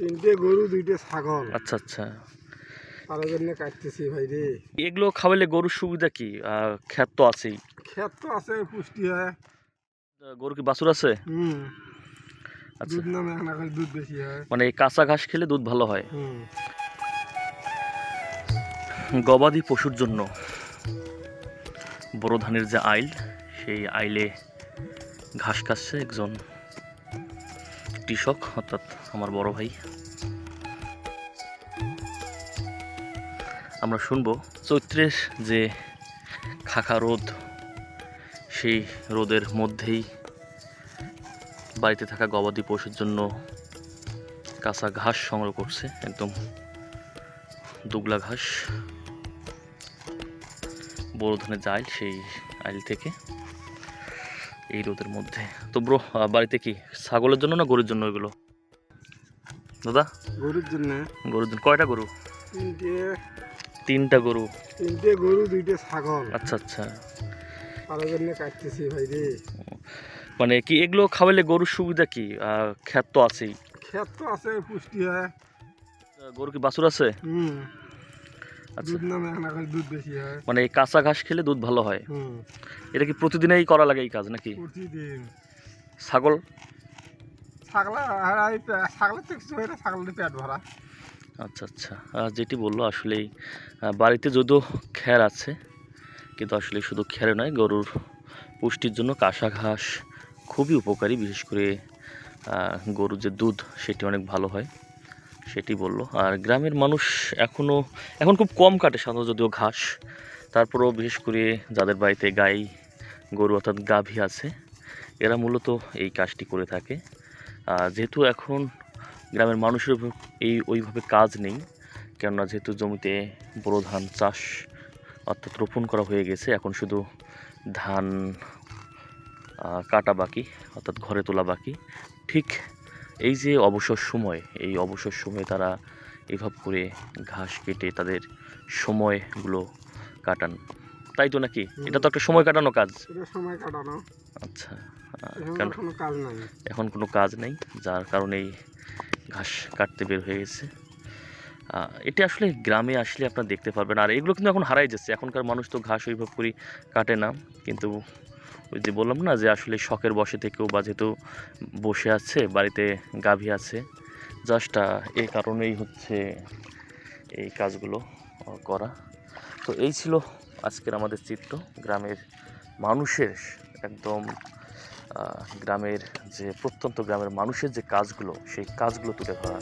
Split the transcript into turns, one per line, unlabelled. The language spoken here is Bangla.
তিনটে গরু দুইটে ছাগল।
আচ্ছা আচ্ছা।
তার জন্য কাটতেছি ভাই রে।
এগুলো খাওয়ালে গরুর সুবিধা কি? খ্যাত তো আছেই।
ক্ষেত তো আছে পুষ্টি হয়।
গরু কি বাছুর আছে?
হুম।
আচ্ছা।
দুধ নামে না করে দুধ বেশি হয়।
মানে কাঁচা ঘাস খেলে দুধ ভালো হয়।
হুম।
গবাদি পশুর জন্য বড় ধানের যে আইল সেই আইলে ঘাস কাটছে একজন কৃষক, অর্থাৎ আমার বড় ভাই। আমরা শুনব চৈত্রের যে খাখা রোদ, সেই রোদের মধ্যেই বাড়িতে থাকা গবাদি পশুর জন্য কাঁচা ঘাস সংগ্রহ করছে একদম দুগলা ঘাস। বড় ধরনের জাইল সেই আইল থেকে। এই রোদের মধ্যে। তো ব্রো বাড়িতে কি ছাগলের জন্য না গরুর জন্য এগুলো? দাদা?
গরুর জন্য।
গরুর জন্য। কয়টা গরু?
তিনটে।
তিনটা গরু।
তিনটে গরু দুইটে ছাগল।
আচ্ছা আচ্ছা।
তার জন্য কাটতেছি ভাই রে।
মানে কি এগুলো খাওয়ালে গরুর সুবিধা কি? খ্যাত তো আছেই।
ক্ষেত তো আছে পুষ্টি হয়।
গরু কি বাছুর আছে?
হুম। দুধ নামে এক করে দুধ বেশি হয়।
মানে এই কাঁচা ঘাস খেলে দুধ ভালো হয়? এটা কি প্রতিদিনই করা লাগে এই কাজ নাকি?
প্রতিদিন।
ছাগল?
ছাগলের ছাগলের পেট ভরা।
আচ্ছা আচ্ছা। আহ, যেটি বলল আসলেই বাড়িতে যদিও খ্যার আছে কিন্তু আসলে শুধু খ্যারে নয় গরুর পুষ্টির জন্য কাঁসা ঘাস খুবই উপকারী। বিশেষ করে গরুর যে দুধ সেটি অনেক ভালো হয়। সেটি বলল। আর গ্রামের মানুষ এখনও এখন খুব কম কাটে সাধারণত যদিও ঘাস। তারপরেও বিশেষ করে যাদের বাড়িতে গাই গরু অর্থাৎ গাভী আছে, এরা মূলত এই কাজটি করে থাকে। যেহেতু এখন গ্রামের মানুষের এই ওইভাবে কাজ নেই, কেননা যেহেতু জমিতে বড় ধান চাষ অর্থাৎ রোপণ করা হয়ে গেছে, এখন শুধু ধান কাটা বাকি, অর্থাৎ ঘরে তোলা বাকি। ঠিক এই যে অবসর সময় এই অবসর সময়ে তারা এভাবে করে ঘাস কেটে তাদের সময়গুলো কাটান। তাই তো নাকি? এটা তো একটা সময় কাটানো কাজ।
সময় কাটানো।
আচ্ছা
এখন
কোনো?
কাজ নাই।
যার কারণেই ঘাস কাটতে বের হয়ে গেছে। এটা আসলে গ্রামে আসলে আপনারা দেখতে পারবেন। আর এগুলো কিন্তু এখন হারাই যাচ্ছে। এখনকার মানুষ তো ঘাস ওইভাবে করে কাটে না। কিন্তু ওই যে বললাম না যে আসলে শখের বসে থেকেও বা যেহেতু বসে আছে, বাড়িতে গাভী আছে জাস্ট এই কারণেই হচ্ছে এই কাজগুলো করা। তো এই ছিল আজকের আমাদের চিত্র, গ্রামের মানুষের একদম গ্রামের যে, প্রত্যন্ত গ্রামের মানুষের যে কাজগুলো, সেই কাজগুলো তুলে ধরা।